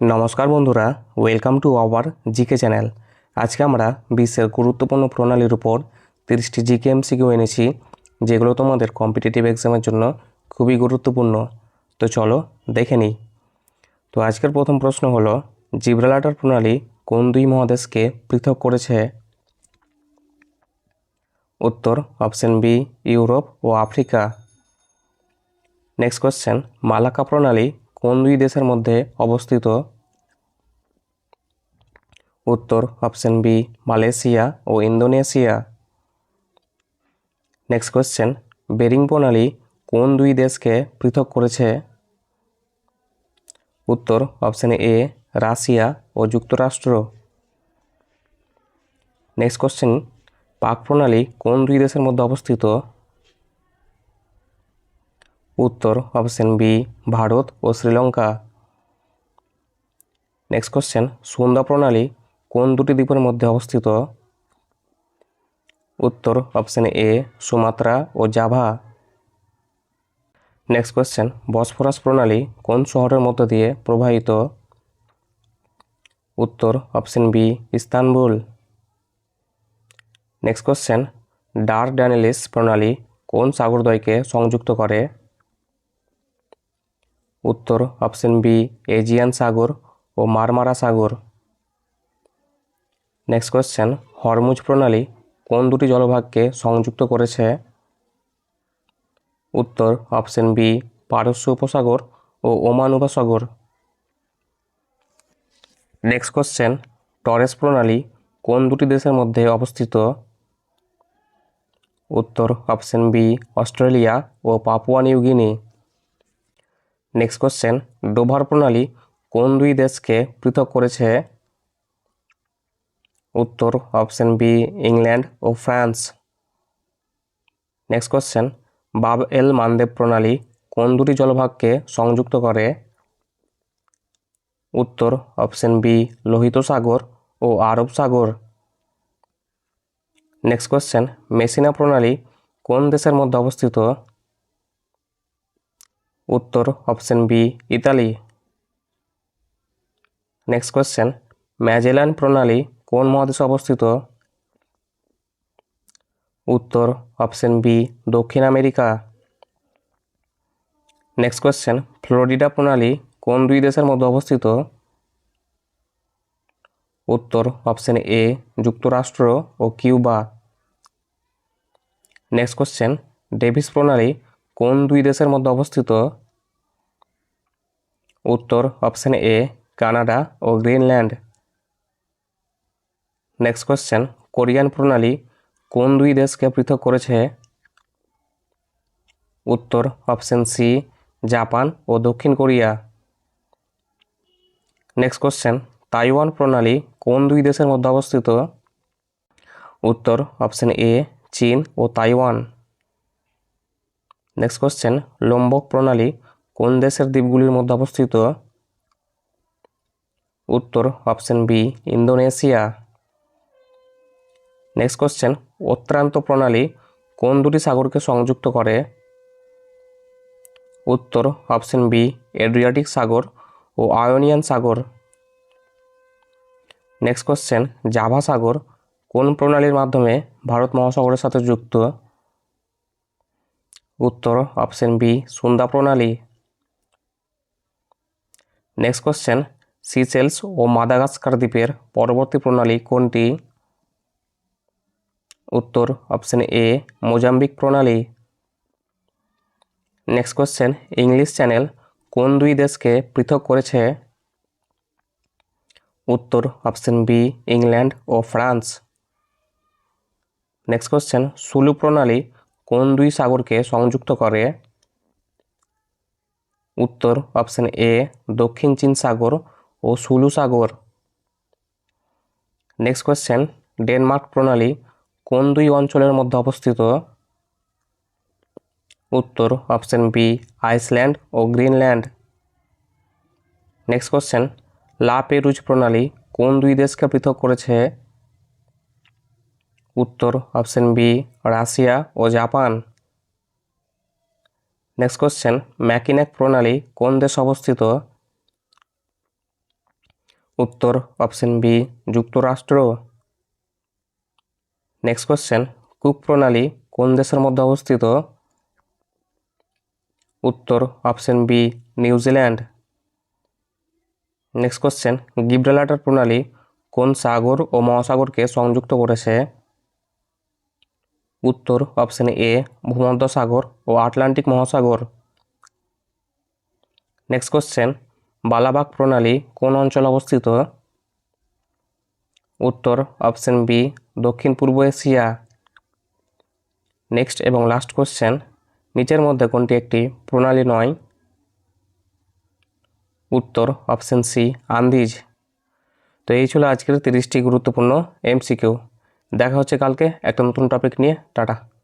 নমস্কার বন্ধুরা welcome to our GK channel আজকে আমরা বিশ্বের গুরুত্বপূর্ণ প্রণালীর উপর তিরিশটি জিকে এমসিকিউ এনেছি, যেগুলো তোমাদের কম্পিটিটিভ এক্সামের জন্য খুবই গুরুত্বপূর্ণ। তো চলো দেখে নিই। তো আজকের প্রথম প্রশ্ন হলো, জিব্রালাটার প্রণালী কোন দুই মহাদেশকে পৃথক করেছে? উত্তর অপশন বি ইউরোপ ও আফ্রিকা। নেক্সট কোশ্চেন মালাকা প্রণালী কোন দুই দেশের মধ্যে অবস্থিত? উত্তর অপশন বি মালয়েশিয়া ও ইন্দোনেশিয়া। নেক্সট কোশ্চেন বেরিং প্রণালী কোন দুই দেশকে পৃথক করেছে? উত্তর অপশন এ রাশিয়া ও যুক্তরাষ্ট্র। নেক্সট কোশ্চেন পাক প্রণালী কোন দুই দেশের মধ্যে অবস্থিত? উত্তর অপশন বি ভারত ও শ্রীলঙ্কা। নেক্সট কোশ্চেন সুন্দর প্রণালী কোন দুটি দ্বীপের মধ্যে অবস্থিত? উত্তর অপশন এ সুমাত্রা ও জাভা। নেক্সট কোশ্চেন বসফরাস প্রণালী কোন শহরের মধ্য দিয়ে প্রবাহিত? উত্তর option B Istanbul. Next question Dardanelles প্রণালী কোন সাগরদ্বয়কে সংযুক্ত করে? উত্তর অপশন বি, এজিয়ান সাগর ও মারমারা সাগর। নেক্সট কোশ্চেন হরমুজ প্রণালী কোন দুটি জলভাগকে সংযুক্ত করেছে? উত্তর অপশন বি, পারস্য উপসাগর ও ওমান উপসাগর। নেক্সট কোশ্চেন টরেস প্রণালী কোন দুটি দেশের মধ্যে অবস্থিত? উত্তর অপশন বি, অস্ট্রেলিয়া ও Papua New Guinea next question Dover প্রণালী কোন দুই দেশকে পৃথক করেছে? উত্তর অপশন বি ইংল্যান্ড ও France next question Bab el Mandeb প্রণালী কোন দুটি জলভাগকে সংযুক্ত করে? উত্তর অপশন বি লোহিত সাগর ও আরব সাগর. নেক্সট কোশ্চেন মেসিনা প্রণালী কোন দেশের মধ্যে অবস্থিত? উত্তর option B, Italy. Next question Magellan প্রণালী কোন মহাদেশে অবস্থিত? উত্তর অপশন বি, দক্ষিণ আমেরিকা। নেক্সট কোশ্চেন ফ্লোরিডা প্রণালী কোন দুই দেশের মধ্যে অবস্থিত? উত্তর অপশন এ, যুক্তরাষ্ট্র ও কিউবা। নেক্সট কোশ্চেন ডেভিস প্রণালী কোন দুই দেশের মধ্যে অবস্থিত? উত্তর অপশন এ, কানাডা ও গ্রিনল্যান্ড। নেক্সট কোশ্চেন কোরিয়ান প্রণালী কোন দুই দেশকে পৃথক করেছে? উত্তর অপশন সি, জাপান ও দক্ষিণ কোরিয়া। নেক্সট কোশ্চেন তাইওয়ান প্রণালী কোন দুই দেশের মধ্যে অবস্থিত? উত্তর অপশন এ, চীন ও তাইওয়ান। নেক্সট কোশ্চেন লোম্বক প্রণালী কোন দেশের দ্বীপগুলির মধ্যে অবস্থিত? উত্তর option B Indonesia. Next question Otranto প্রণালী কোন দুটি সাগরকে সংযুক্ত করে? উত্তর অপশন বি এড্রিয়াটিক সাগর ও আয়োনিয়ান সাগর। নেক্সট কোশ্চেন জাভা সাগর কোন প্রণালীর মাধ্যমে ভারত মহাসাগরের সাথে যুক্ত? উত্তর অপশন বি সুন্দা প্রণালী। নেক্সট কোশ্চেন সিচেলস ও মাদাগাস্কার দ্বীপের পরবর্তী প্রণালী কোনটি? উত্তর অপশন এ মোজাম্বিক প্রণালী। নেক্সট কোশ্চেন ইংলিশ চ্যানেল কোন দুই দেশকে পৃথক করেছে? উত্তর অপশন বি ইংল্যান্ড ও ফ্রান্স নেক্সট কোশ্চেন সুলু প্রণালী কোন দুই সাগরকে সংযুক্ত করে? উত্তর অপশন এ দক্ষিণ চীন সাগর ও সুলু সাগর। নেক্সট কোয়েশ্চেন ডেনমার্ক প্রণালী কোন দুই অঞ্চলের মধ্যে অবস্থিত? উত্তর অপশন বি আইসল্যান্ড ও Greenland next question La Perouse প্রণালী কোন দুই দেশকে পৃথক করেছে? উত্তর অপশন বি রাশিয়া ও জাপান। নেক্সট কোশ্চেন ম্যাকিনেক প্রণালী কোন দেশে অবস্থিত? উত্তর অপশন বি যুক্তরাষ্ট্র। নেক্সট কোশ্চেন কুক প্রণালী কোন দেশের মধ্যে অবস্থিত? উত্তর option B New Zealand next question Gibraltar প্রণালী কোন সাগর ও মহাসাগরকে সংযুক্ত করেছে? উত্তর অপশন এ ভূমধ্যসাগর ও আটলান্টিক মহাসাগর। নেক্সট কোশ্চেন বালাবাগ প্রণালী কোন অঞ্চলে অবস্থিত? উত্তর অপশন বি, দক্ষিণ পূর্ব এশিয়া। নেক্সট এবং লাস্ট কোশ্চেন নিচের মধ্যে কোনটি একটি প্রণালী নয়? উত্তর অপশন সি, আন্দিজ। তো এই ছিল আজকের তিরিশটি গুরুত্বপূর্ণ এমসিকিউ দেখা হচ্ছে কালকে একটা নতুন টপিক নিয়ে। টাটা।